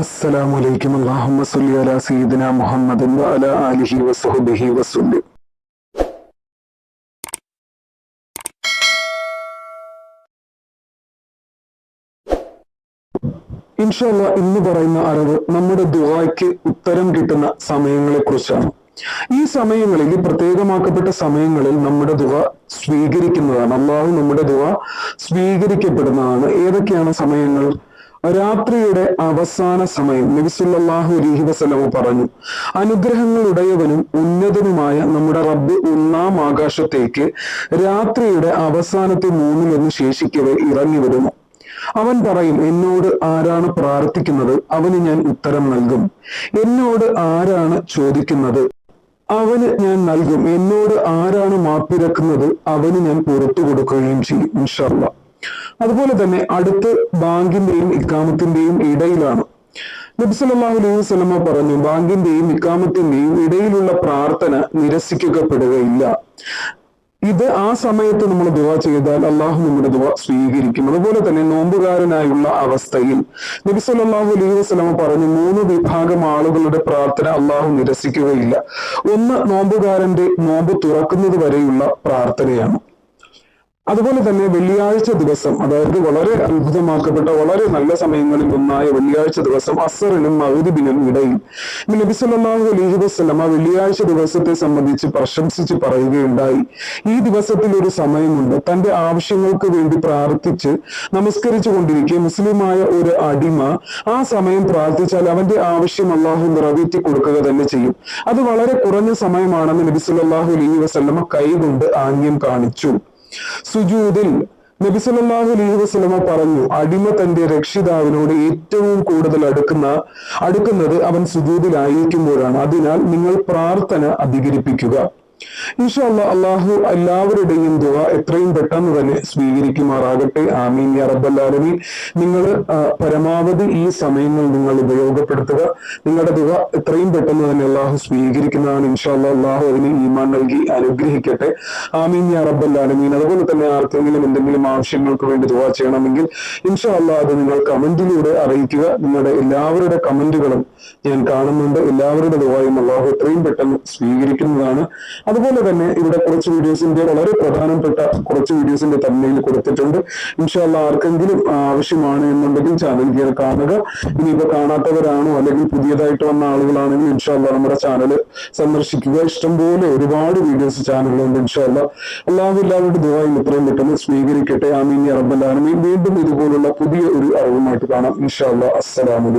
അസ്സലാമു അലൈക്കും സ്വല്ലി അലാ വഅലാ ആലിഹി വസല്ലം ഇൻഷല്ല ഇന്ന് പറയുന്ന അറിവ് നമ്മുടെ ദുആയ്ക്ക് ഉത്തരം കിട്ടുന്ന സമയങ്ങളെ കുറിച്ചാണ് ഈ സമയങ്ങളിൽ ഈ പ്രത്യേകമാക്കപ്പെട്ട സമയങ്ങളിൽ നമ്മുടെ ദുവ സ്വീകരിക്കുന്നതാണ്. അള്ളാഹു നമ്മുടെ ദുവ സ്വീകരിക്കപ്പെടുന്നതാണ്. ഏതൊക്കെയാണ് സമയങ്ങൾ? രാത്രിയുടെ അവസാന സമയം നബിസുല്ലാഹു അലഹി വസ്ലമു പറഞ്ഞു. അനുഗ്രഹങ്ങളുടയവനും ഉന്നതനുമായ നമ്മുടെ റബ്ബ് ഒന്നാം ആകാശത്തേക്ക് രാത്രിയുടെ അവസാനത്തെ മൂന്നിൽ മൂന്നിലൊന്ന് ശേഷിക്കവേ ഇറങ്ങി വരുന്നു. അവൻ പറയും എന്നോട് ആരാണ് പ്രാർത്ഥിക്കുന്നത്? അവന് ഞാൻ ഉത്തരം നൽകും. എന്നോട് ആരാണ് ചോദിക്കുന്നത്? അവന് ഞാൻ നൽകും. എന്നോട് ആരാണ് മാപ്പിരക്കുന്നത് അവന് ഞാൻ പുറത്തു കൊടുക്കുകയും ചെയ്യും ഇൻഷല്ല അതുപോലെ തന്നെ അടുത്ത് ബാങ്കിന്റെയും ഇക്കാമത്തിന്റെയും ഇടയിലാണ്. നബ്സല്ലാഹു അലൈഹി വസല്ലമ പറഞ്ഞു ബാങ്കിന്റെയും ഇക്കാമത്തിന്റെയും ഇടയിലുള്ള പ്രാർത്ഥന നിരസിക്കപ്പെടുകയില്ല. ഇത് ആ സമയത്ത് നമ്മൾ ദുവ ചെയ്താൽ അള്ളാഹു നമ്മുടെ ദുവ സ്വീകരിക്കും. അതുപോലെ തന്നെ നോമ്പുകാരനായുള്ള അവസ്ഥയിൽ നബി സല്ലല്ലാഹു അലൈഹി വസ്ലമ പറഞ്ഞു മൂന്ന് വിഭാഗം ആളുകളുടെ പ്രാർത്ഥന അള്ളാഹു നിരസിക്കുകയില്ല. ഒന്ന് നോമ്പുകാരന്റെ നോമ്പ് തുറക്കുന്നത് വരെയുള്ള പ്രാർത്ഥനയാണ്. അതുപോലെ തന്നെ വെള്ളിയാഴ്ച ദിവസം അതായത് വളരെ അത്ഭുതമാക്കപ്പെട്ട വളരെ നല്ല സമയങ്ങളിൽ ഒന്നായ വെള്ളിയാഴ്ച ദിവസം അസറിനും മഹുദിബിനും ഇടയിൽ. നബി സല്ലല്ലാഹു അലൈഹി വസല്ലമ വെള്ളിയാഴ്ച ദിവസത്തെ സംബന്ധിച്ച് പ്രശംസിച്ച് പറയുകയുണ്ടായി. ഈ ദിവസത്തിൽ ഒരു സമയമുണ്ട്. തന്റെ ആവശ്യങ്ങൾക്ക് വേണ്ടി പ്രാർത്ഥിച്ച് നമസ്കരിച്ചു കൊണ്ടിരിക്കെ മുസ്ലിമായ ഒരു അടിമ ആ സമയം പ്രാർത്ഥിച്ചാൽ അവന്റെ ആവശ്യം അള്ളാഹു നിറവേറ്റി കൊടുക്കുക തന്നെ ചെയ്യും. അത് വളരെ കുറഞ്ഞ സമയമാണെന്ന് നബി സല്ലല്ലാഹു അലൈഹി വസല്ലമ കൈകൊണ്ട് ആംഗ്യം കാണിച്ചു. സുജൂദിൽ നബിസലല്ലാഹു അലൈഹി വസല്ലമ പറഞ്ഞു അടിമ തന്റെ രക്ഷിതാവിനോട് ഏറ്റവും കൂടുതൽ അടുക്കുന്ന അടുക്കുന്നത് അവൻ സുജൂദിലായിരിക്കുമ്പോഴാണ് അതിനാൽ നിങ്ങൾ പ്രാർത്ഥന അധികരിപ്പിക്കുക. ഇൻഷാല്ല അള്ളാഹു എല്ലാവരുടെയും ദുവ എത്രയും പെട്ടെന്ന് തന്നെ സ്വീകരിക്കുമാറാകട്ടെ. ആമീൻ യാ നിങ്ങൾ പരമാവധി ഈ സമയങ്ങൾ നിങ്ങൾ ഉപയോഗപ്പെടുത്തുക. നിങ്ങളുടെ ദുവ എത്രയും പെട്ടെന്ന് തന്നെ അള്ളാഹു സ്വീകരിക്കുന്നതാണ്. ഇൻഷാല്ല അള്ളാഹു അതിന് ഈമാൻ നൽകി അനുഗ്രഹിക്കട്ടെ. ആമീൻ യാ അതുപോലെ തന്നെ ആർക്കെങ്കിലും എന്തെങ്കിലും ആവശ്യങ്ങൾക്ക് വേണ്ടി ദുവ ചെയ്യണമെങ്കിൽ ഇൻഷാല്ല അത് നിങ്ങൾ കമന്റിലൂടെ അറിയിക്കുക. നിങ്ങളുടെ എല്ലാവരുടെ കമന്റുകളും ഞാൻ കാണുന്നുണ്ട്. എല്ലാവരുടെ ദുവായും അള്ളാഹു എത്രയും പെട്ടെന്ന് സ്വീകരിക്കുന്നതാണ്. അതുപോലെ തന്നെ ഇവിടെ കുറച്ച് വീഡിയോസിന്റെ വളരെ പ്രധാനപ്പെട്ട കുറച്ച് വീഡിയോസിന്റെ തമ്മിൽ കൊടുത്തിട്ടുണ്ട്. ഇൻഷാല്ല ആർക്കെങ്കിലും ആവശ്യമാണ് എന്നുണ്ടെങ്കിൽ ചാനൽ കയറി കാണുക. ഇനിയിപ്പോ കാണാത്തവരാണോ അല്ലെങ്കിൽ പുതിയതായിട്ട് വന്ന ആളുകളാണെങ്കിൽ ഇൻഷാല്ല നമ്മുടെ ചാനൽ സന്ദർശിക്കുക. ഇഷ്ടംപോലെ ഒരുപാട് വീഡിയോസ് ചാനലുണ്ട് ഇൻഷാല്ല അള്ളാഹു എല്ലാവരുടെ ദുബായും ഇത്രയും പെട്ടെന്ന് സ്വീകരിക്കട്ടെ. ആമീൻ റബ്ബല്ലാനമീൻ വീണ്ടും ഇതുപോലുള്ള പുതിയ ഒരു അറിവുമായിട്ട് കാണാം. ഇൻഷാല്ല അസ്സലാമു